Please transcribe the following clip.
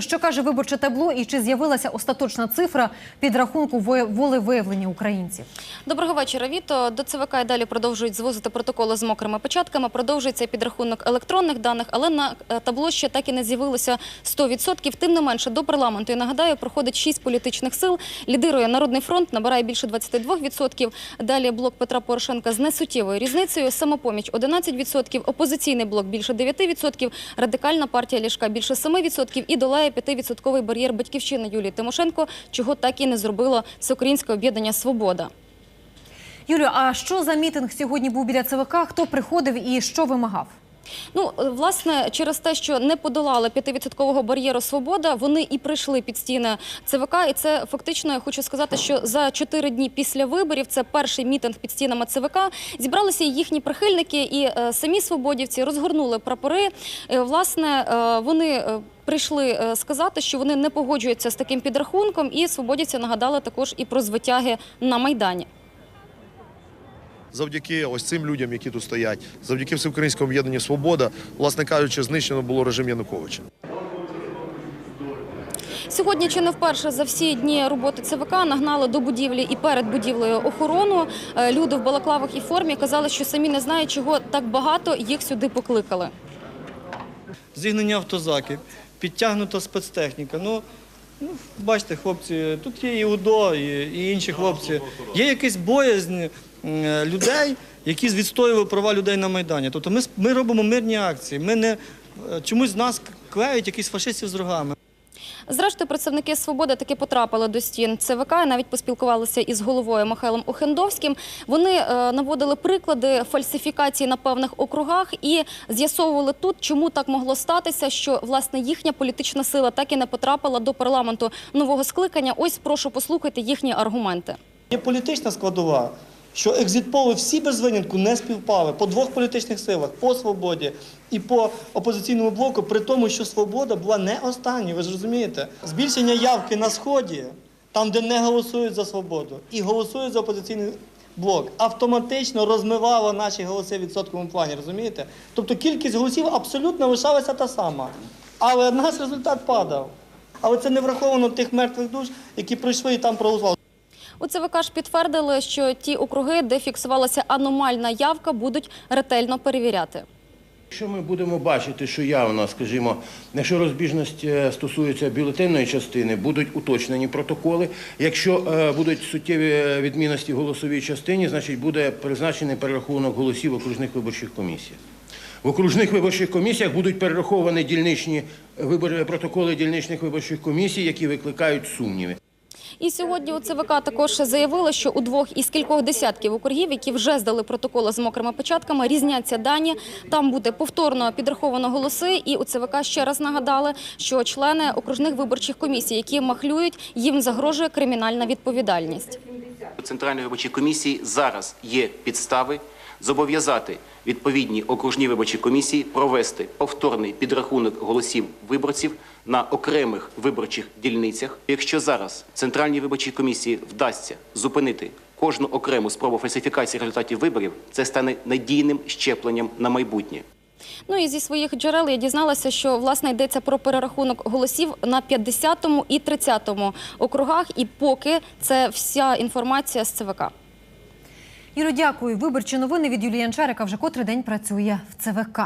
Що каже виборче табло і чи з'явилася остаточна цифра підрахунку во- волевиявлення українців? Доброго вечора, Віто. До ЦВК і далі продовжують звозити протоколи з мокрими печатками. Продовжується підрахунок електронних даних, але на е, табло ще так і не з'явилося 100%. Тим не менше, до парламенту, я нагадаю, проходить шість політичних сил. Лідирує Народний фронт, набирає більше 22%. Далі блок Петра Порошенка з несуттєвою різницею. Самопоміч 11%, опозиційний блок більше 9%, радикальна партія Ляшка більше 7% і долає 5% бар'єр батьківщини Юлії Тимошенко, чого так і не зробило Всеукраїнське об'єднання Свобода. Юлію, а що за мітинг сьогодні був біля ЦВК? Хто приходив і що вимагав? Ну, е, власне, через те, що не подолали 5% бар'єру свобода, вони і прийшли під стіни ЦВК. І це фактично я хочу сказати, що за 4 дні після виборів це перший мітинг під стінами ЦВК. Зібралися їхні прихильники, і е, самі свободівці розгорнули прапори. Е, власне, вони. Прийшли сказати, що вони не погоджуються з таким підрахунком, і свободівці нагадали також і про звитяги на майдані. Завдяки ось цим людям, які тут стоять, завдяки всеукраїнському об'єднанню Свобода, власне кажучи, знищено було режим Януковича. Сьогодні чи не вперше за всі дні роботи ЦВК нагнали до будівлі і перед будівлею охорону. Е, Люди в балаклавах і формі казали, що самі не знають, чого так багато їх сюди покликали. зігнення автозаків, підтягнута спецтехніка. Ну, ну, бачите, хлопці, тут є і УДО, і, і інші хлопці. Є якийсь боязнь людей, які відстоювали права людей на Майдані. Тобто ми, ми робимо мирні акції. Ми не е, чомусь з нас клеють якісь фашистів з рогами. Зрештою, представники свободи таки потрапили до стін ЦВК, і навіть поспілкувалися із головою Михайлом Охендовським. Вони е, наводили приклади фальсифікації на певних округах і з'ясовували тут, чому так могло статися, що власне їхня політична сила так і не потрапила до парламенту нового скликання. Ось прошу послухайте їхні аргументи. Політична складова, що екзитполи всі без винятку не співпали по двох політичних силах, по свободі і по опозиційному блоку, при тому, що свобода була не останньою, ви ж розумієте. Збільшення явки на сході, там, де не голосують за свободу, і голосують за опозиційний блок, автоматично розмивало наші голоси в відсотковому плані, розумієте? Тобто кількість голосів абсолютно лишалася та сама. Але в нас результат падав. Але це не враховано тих мертвих душ, які прийшли і там проголосували. У ЦВК ж підтвердили, що ті округи, де фіксувалася аномальна явка, будуть ретельно перевіряти. Якщо ми будемо бачити, що явно, скажімо, якщо розбіжність е, стосується бюлетенної частини, будуть уточнені протоколи. Якщо е, будуть суттєві е, відмінності в голосовій частині, значить буде призначений перерахунок голосів окружних виборчих комісіях. В окружних виборчих комісіях будуть перераховані дільничні вибори, протоколи дільничних виборчих комісій, які викликають сумніви. І сьогодні у ЦВК також заявили, що у двох із кількох десятків округів, які вже здали протоколи з мокрими печатками, різняться дані. Там буде повторно підраховано голоси. І у ЦВК ще раз нагадали, що члени окружних виборчих комісій, які махлюють, їм загрожує кримінальна відповідальність. У Центральної виборчої комісії зараз є підстави зобов'язати відповідні окружні виборчі комісії провести повторний підрахунок голосів виборців на окремих виборчих дільницях. Якщо зараз Центральній виборчій комісії вдасться зупинити кожну окрему спробу фальсифікації результатів виборів, це стане надійним щепленням на майбутнє. Ну і зі своїх джерел я дізналася, що власне йдеться про перерахунок голосів на 50-му і 30-му округах. І поки це вся інформація з ЦВК. Юлю, дякую. Виборчі новини від Юлії Янчарика вже котрий день працює в ЦВК.